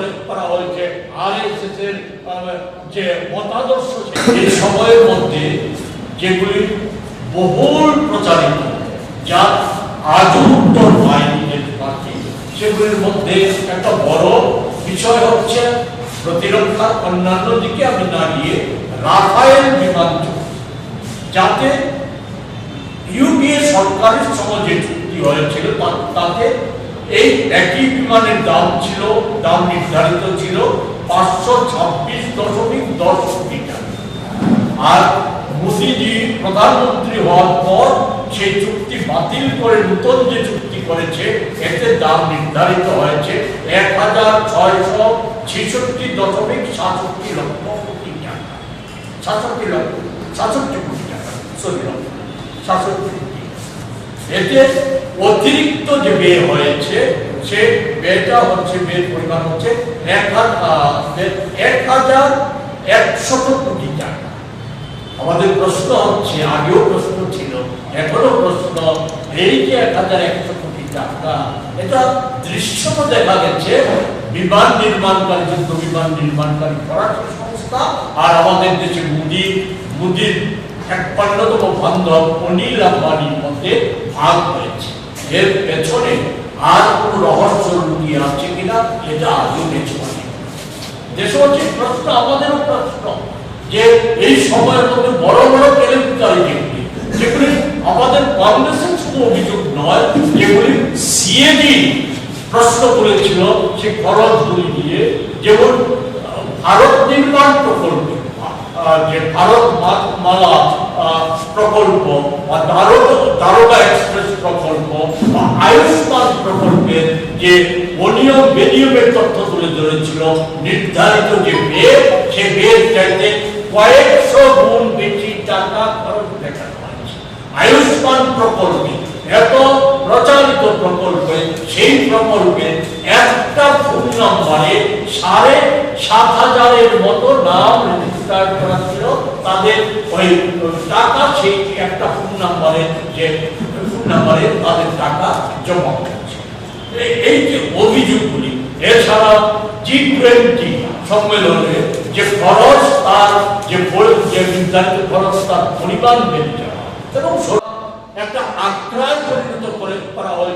করে করা হয়েছে আর এস এর যে মতাদর্শ এই সময়ের মধ্যে যেগুলি বহুল প্রচারিত, যা আজও উত্তর পার্টি, সেগুলির মধ্যে একটা বড় বিষয় হচ্ছে প্রতিরক্ষার অন্যান্য দিকে আমি গিয়ে রাফায়েল বিমান যাতে ইউপিএ সরকারের সময় যে চুক্তি হয়েছিল তাতে এই একই বিমানের দাম ছিল, দাম নির্ধারিত ছিল পাঁচশো ছাব্বিশ দশমিক দশ কোটি টাকা আর মোদিজি প্রধানমন্ত্রী হওয়ার পর সেই চুক্তি বাতিল করে, নতুন যে চুক্তি করেছে, এতে দাম নির্ধারিত হয়েছে এক হাজার ছয়শো ছেষট্টি দশমিক সাতষট্টি লক্ষ কোটি টাকা। সাতষট্টি লক্ষ, সাতষট্টি কোটি টাকা, সরি লক্ষ সাতষট্টি। এতে অতিরিক্ত যে ব্যয় হয়েছে, সে ব্যয়টা হচ্ছে ব্যয়ের পরিমাণ হচ্ছে এক এক হাজার একশত কোটি টাকা। আমাদের প্রশ্ন হচ্ছে, আগেও প্রশ্ন ছিল, এখনও প্রশ্ন, এই যে এক হাজার একশো কোটি টাকা, এটা দৃশ্যত দেখা গেছে, বিমান নির্মাণকারী, যুদ্ধ বিমান নির্মাণকারী ফরাসি সংস্থা, আর আমাদের দেশে মুদি, মুদির এক অন্যতম বান্ধব অনিল আম্বানির মধ্যে ভাগ হয়েছে। এর পেছনে আর কোনো রহস্য লুকিয়ে আছে কিনা, এটা প্রশ্ন, আমাদেরও প্রশ্ন যে এই সময়ের মধ্যে বড় বড় যেগুলি আমাদের কংগ্রেসের শুধু অভিযোগ নয়, যেগুলি সিএডি প্রশ্ন করেছিল সে খরচগুলি দিয়ে যেমন ভারত নির্মাণ প্রকল্প যে ভারত মালা প্রকল্প বা দারোগা দারোগা এক্সপ্রেস প্রকল্প বা আয়ুষ্মান প্রকল্পের যে অনিয়ম বেনিয়মের তথ্য তুলে ধরেছিল, নির্ধারিত যে ব্যয় সে ব্যয়ের চাইতে কয়েকশো গুণ বেশি টাকা খরচ দেখানো হয়েছে। আয়ুষ্মান প্রকল্পে, এত প্রচারিত প্রকল্পে, সেই প্রকল্পে একটা ফোন নম্বরে সাড়ে সাত হাজারের মতো নাম রেজিস্টার করা ছিল, তাদের ওই টাকা, সেই একটা যে ফোন নম্বরে তাদের টাকা জমা এই- যে অভিযোগগুলি, এছাড়া জি টোয়েন্টি সম্মেলনে যে খরচ তার, যে যে নির্ধারিত খরচ তার পরিমাণ বেড়ে যাওয়া। এবং একটা আগ্রায় পরিণত করে করা হয়েছে।